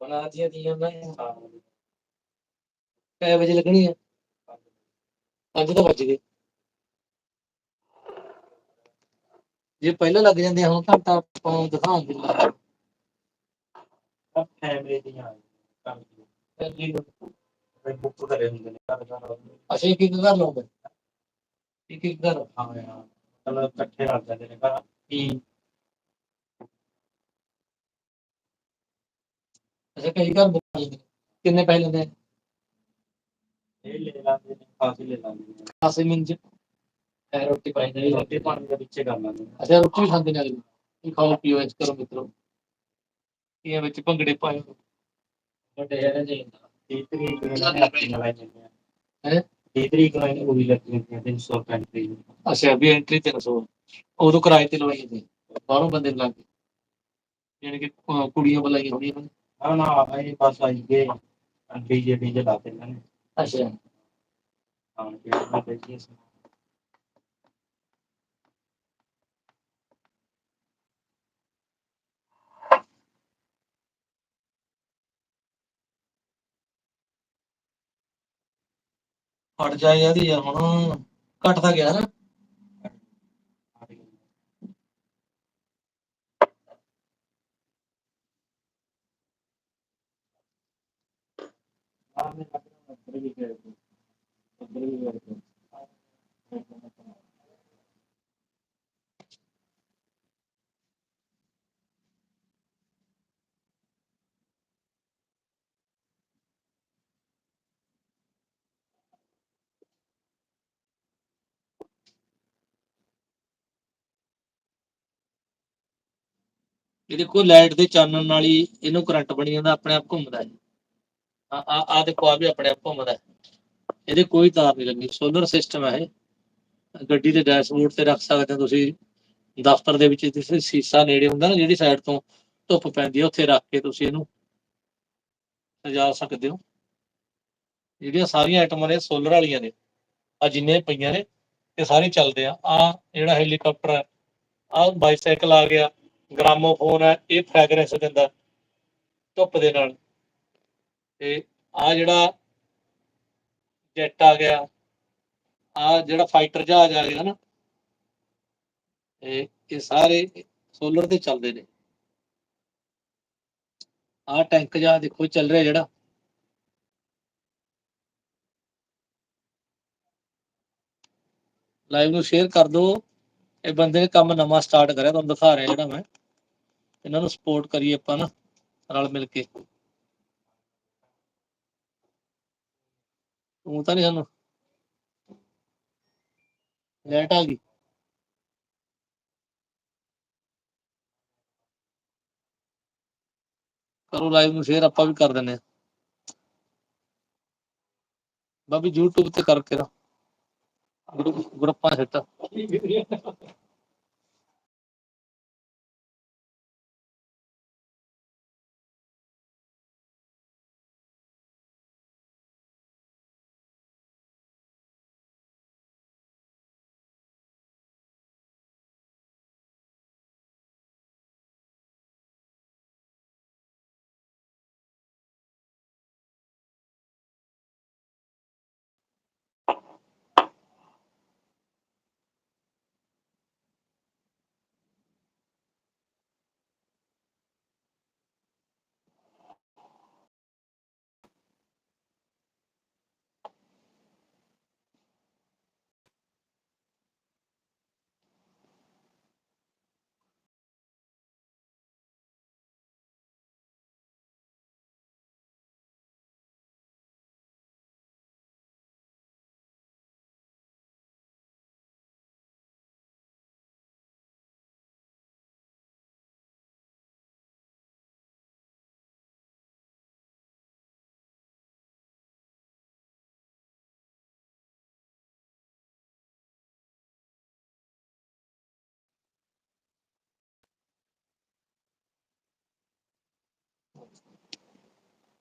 ਬਣਾ ਦੀਆਂ ਮੈਂ। ਕੈ ਵਜੇ ਲੱਗਣੀ ਆ? ਅੱਜ ਤਾਂ ਵੱਜ ਗਏ। ਜੇ ਪਹਿਲਾਂ ਲੱਗ ਜਾਂਦੇ ਹੁਣ ਘੰਟਾ ਆਪਾਂ ਦਿਖਾਉਣ ਦੀ ਲੋੜ ਫੈਮਿਲੀ ਦੀਆਂ ਕੰਮ। ਕੋਈ ਬੁੱਕ ਕਰੇ ਹੁੰਦੇ ਨੇ ਅਸੀਂ ਇੱਕ ਘਰ ਲਾਉਂਦੇ ਇੱਕ ਇੱਕ ਘਰ। ਹਾਂ ਮਤਲਬ ਇਕੱਠੇ ਲੱਗ ਜਾਂਦੇ ਨੇ ਘਰ ਕੀ ਅੱਛਾ ਕਈ ਘਰ ਕਰਦੇ ਨੇ। ਕਿੰਨੇ ਪੈਸੇ ਲੈਂਦੇ ਆ? ਇਹ ਲੈ ਲਾਂਦੇ ਨੇ ਖਾਸੀ ਲੈ ਲਾਂਦੇ ਨੇ। ਖਾਸੇ ਮਿੰਜ ਐ ਰੋਟੀ ਪਾਈ ਦੇ ਰੋਟੀ ਪਾਣੀ ਦੇ ਵਿੱਚੇ ਕਰ ਲਾਂਦੇ ਨੇ। ਅੱਛਾ ਰੋਟੀ ਵੀ ਖਾਂਦੇ ਨੇ ਅਗਲੇ ਕੀ ਖਾਓ ਪੀਓ ਇਸ ਕਰੋ ਮਿੱਤਰੋ। ਇਹ ਵਿੱਚ ਭੰਗੜੇ ਪਾਇਓ ਵੱਡੇ ਜਿਹੜੇ ਜੀ 30 ਤਰੀਕ ਨੂੰ ਇਹਨਾਂ ਨੇ ਆਪਣੀਆਂ ਲਾਈ ਜਾਂਦੀਆਂ ਹੈਂ? 30 ਤਰੀਕ ਨੂੰ ਇਹਨਾਂ ਉਹ ਵੀ ਲੱਗ ਜਾਂਦੀਆਂ 300 ਰੁਪਏ ਦੀ ਅੱਛਾ ਵੀ ਐਂਟਰੀ 300 ਉਦੋਂ ਕਿਰਾਏ ਤੇ ਲਵਾਈ ਜਾਂਦੇ ਬਾਹਰੋਂ ਬੰਦੇ ਲਾ ਕੇ। ਯਾਨੀ ਕਿ ਅਹ ਕੁੜੀਆਂ ਬੁਲਾਈਆਂ ਨੇ ਹਾਂ ਨਾ ਇਹ ਬਸ ਆਈ ਗਏ ਡੀਜੇ ਡੀਜੇ ਲਾਤੇ ਇਹਨਾਂ ਨੇ। ਅੱਛਾ। ਹਾਂ ਜਾ ਯਾਰ ਯਾਰ ਹੁਣ ਘਟਦਾ ਗਿਆ ਨਾ ਹਾਂ ਮੈਂ ਆਪਣੇ ਵੀ ਗਏ ਆਪਣੇ ਵੀ ਗਏ ਇਹ ਦੇਖੋ ਲਾਈਟ ਦੇ ਚਾਨਣ ਨਾਲ ਹੀ ਇਹਨੂੰ ਕਰੰਟ ਬਣੀ ਜਾਂਦਾ, ਆਪਣੇ ਆਪ ਘੁੰਮਦਾ ਹੈ ਆ ਆ ਦੇਖੋ, ਆ ਵੀ ਆਪਣੇ ਆਪ ਘੁੰਮਦਾ ਇਹਦੇ ਕੋਈ ਤਾਰ ਨਹੀਂ ਲੱਗੀ ਸੋਲਰ ਸਿਸਟਮ ਹੈ ਇਹ। ਗੱਡੀ ਦੇ ਡੈਸ਼ਬੋਰਡ ਤੇ ਰੱਖ ਸਕਦੇ ਹੋ ਤੁਸੀਂ। ਦਫ਼ਤਰ ਦੇ ਵਿੱਚ ਜਿਸ ਸੀਸਾ ਨੇੜੇ ਹੁੰਦਾ ਨਾ, ਜਿਹੜੀ ਸਾਈਡ ਤੋਂ ਧੁੱਪ ਪੈਂਦੀ ਹੈ, ਉੱਥੇ ਰੱਖ ਕੇ ਤੁਸੀਂ ਇਹਨੂੰ ਸਜਾ ਸਕਦੇ ਹੋ। ਜਿਹੜੀਆਂ ਸਾਰੀਆਂ ਆਈਟਮਾਂ ਨੇ ਸੋਲਰ ਵਾਲੀਆਂ ਨੇ ਆ ਜਿੰਨੇ ਪਈਆਂ ਨੇ, ਇਹ ਸਾਰੇ ਚੱਲਦੇ ਆ। ਆ ਜਿਹੜਾ ਹੈਲੀਕਾਪਟਰ ਹੈ ਆ ਬਾਈਸਾਈਕਲ ਆ ਗਿਆ, ਗ੍ਰਾਮੋਫੋਨ ਹੈ, ਇਹ ਫ੍ਰੈਗਰੈਂਸ ਦਿੰਦਾ ਧੁੱਪ ਦੇ ਨਾਲ। ਤੇ ਆ ਜਿਹੜਾ ਜੈਟ ਆ ਗਿਆ ਆ ਜਿਹੜਾ ਫਾਈਟਰ ਜਹਾਜ਼ ਆ ਗਿਆ ਨਾ ਇਹ ਇਹ ਸਾਰੇ ਸੋਲਰ ਤੇ ਚੱਲਦੇ ਨੇ। ਆ ਟੈਂਕ ਜਹਾਜ਼ ਦੇਖੋ ਚੱਲ ਰਿਹਾ ਜਿਹੜਾ। ਲਾਈਵ ਨੂੰ ਸ਼ੇਅਰ ਕਰ ਦਿਓ। ਇਹ ਬੰਦੇ ਨੇ ਕੰਮ ਨਵਾਂ ਸਟਾਰਟ ਕਰਿਆ, ਤੁਹਾਨੂੰ ਦਿਖਾ ਰਿਹਾ ਜਿਹੜਾ ਮੈਂ। ਇਹਨਾਂ ਨੂੰ ਸਪੋਰਟ ਕਰੀਏ ਆਪਾਂ ਨਾ, ਰਲ ਮਿਲ ਕੇ। ਤੂੰ ਤਾਂ ਨਹੀਂ ਸਾਨੂੰ ਲੈਟ ਆ ਗਈ। ਕਰੋ ਲਾਈਵ ਨੂੰ ਸ਼ੇਅਰ ਆਪਾਂ ਵੀ ਕਰ ਦਿੰਨੇ ਆ ਬਾਬੀ YouTube ਤੇ ਕਰਕੇ ਨਾ ਗਰੁੱਪ ਗਰੁੱਪਾਂ ਹਿੱਟ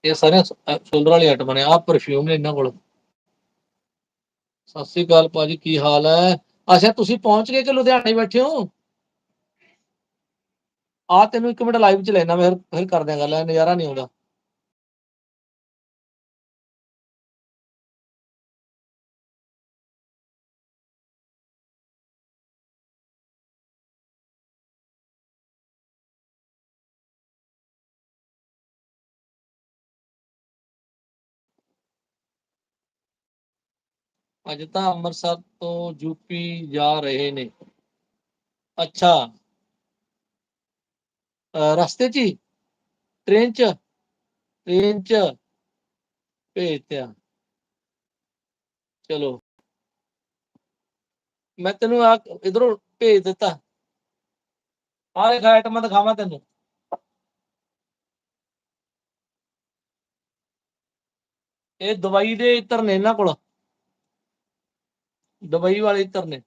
ਇਹ ਸਾਰੇ ਸੋਲਰ ਵਾਲੀ ਆਈਟਮਾਂ ਨੇ, ਆਹ ਪਰਫਿਊਮ ਨੇ ਇਹਨਾਂ ਕੋਲ। ਸਤਿ ਸ੍ਰੀ ਅਕਾਲ ਭਾਜੀ, ਕੀ ਹਾਲ ਹੈ? ਅੱਛਾ, ਤੁਸੀਂ ਪਹੁੰਚ ਗਏ ਕਿ ਲੁਧਿਆਣੇ ਬੈਠੇ ਹੋ? ਆ ਤੈਨੂੰ ਇੱਕ ਮਿੰਟ ਲਾਈਵ ਚ ਲੈਣਾ ਫਿਰ ਫਿਰ ਕਰਦੇ ਆ ਗੱਲ ਨਜ਼ਾਰਾ ਨਹੀਂ ਆਉਂਦਾ। ਅੱਜ ਤਾਂ ਅੰਮ੍ਰਿਤਸਰ ਤੋਂ ਯੂਪੀ ਜਾ ਰਹੇ ਨੇ। ਅੱਛਾ। ਰਸਤੇ 'ਚ ਹੀ? ਟ੍ਰੇਨ 'ਚ? ਟ੍ਰੇਨ 'ਚ? ਭੇਜਤੇ ਆ ਚਲੋ। ਮੈਂ ਤੈਨੂੰ ਆ ਇਧਰੋਂ ਭੇਜ ਦਿੱਤਾ। ਆਹ ਇੱਕ ਆਈਟਮ ਦਿਖਾਵਾਂ ਤੈਨੂੰ। ਇਹ ਦਵਾਈ ਦੇ ਇਤਰ ਨੇ ਇਹਨਾਂ ਕੋਲ। ਦੁਬਈ ਵਾਲੇ ਧਰਨੇ।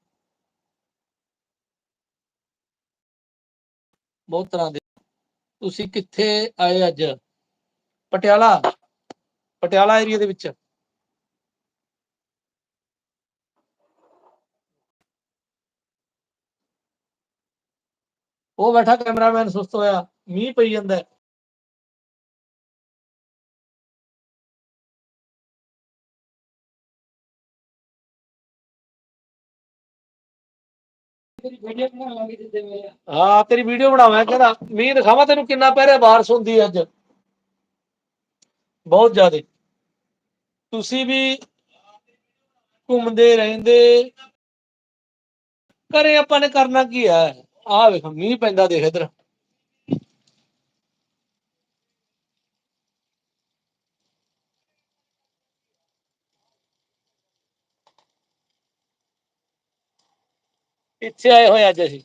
ਬਹੁਤ ਤਰ੍ਹਾਂ ਦੇ। ਤੁਸੀਂ ਕਿੱਥੇ ਆਏ ਅੱਜ? ਪਟਿਆਲਾ। ਪਟਿਆਲਾ ਏਰੀਆ ਦੇ ਵਿੱਚ। ਉਹ ਬੈਠਾ ਕੈਮਰਾਮੈਨ ਸੁਸਤ ਹੋਇਆ। ਮੀਂਹ ਪਈ ਜਾਂਦਾ। ਹਾਂ, ਤੇਰੀ ਵੀਡੀਓ ਬਣਾਵਾਂ, ਕਹਿੰਦਾ, ਮੀਂਹ ਦਿਖਾਵਾਂ ਤੈਨੂੰ ਕਿੰਨਾ ਪੈ ਰਿਹਾ ਬਾਰਿਸ਼ ਹੁੰਦੀ ਅੱਜ। ਬਹੁਤ ਜ਼ਿਆਦਾ। ਤੁਸੀਂ ਵੀ ਘੁੰਮਦੇ ਰਹਿੰਦੇ। ਘਰੇ ਆਪਾਂ ਨੇ ਕਰਨਾ ਕੀ ਹੈ? ਆਹ ਵੇਖ, ਮੀਂਹ ਪੈਂਦਾ ਦੇਖ ਇਧਰ। ਇੱਥੇ ਆਏ ਹੋਏ ਅੱਜ ਅਸੀਂ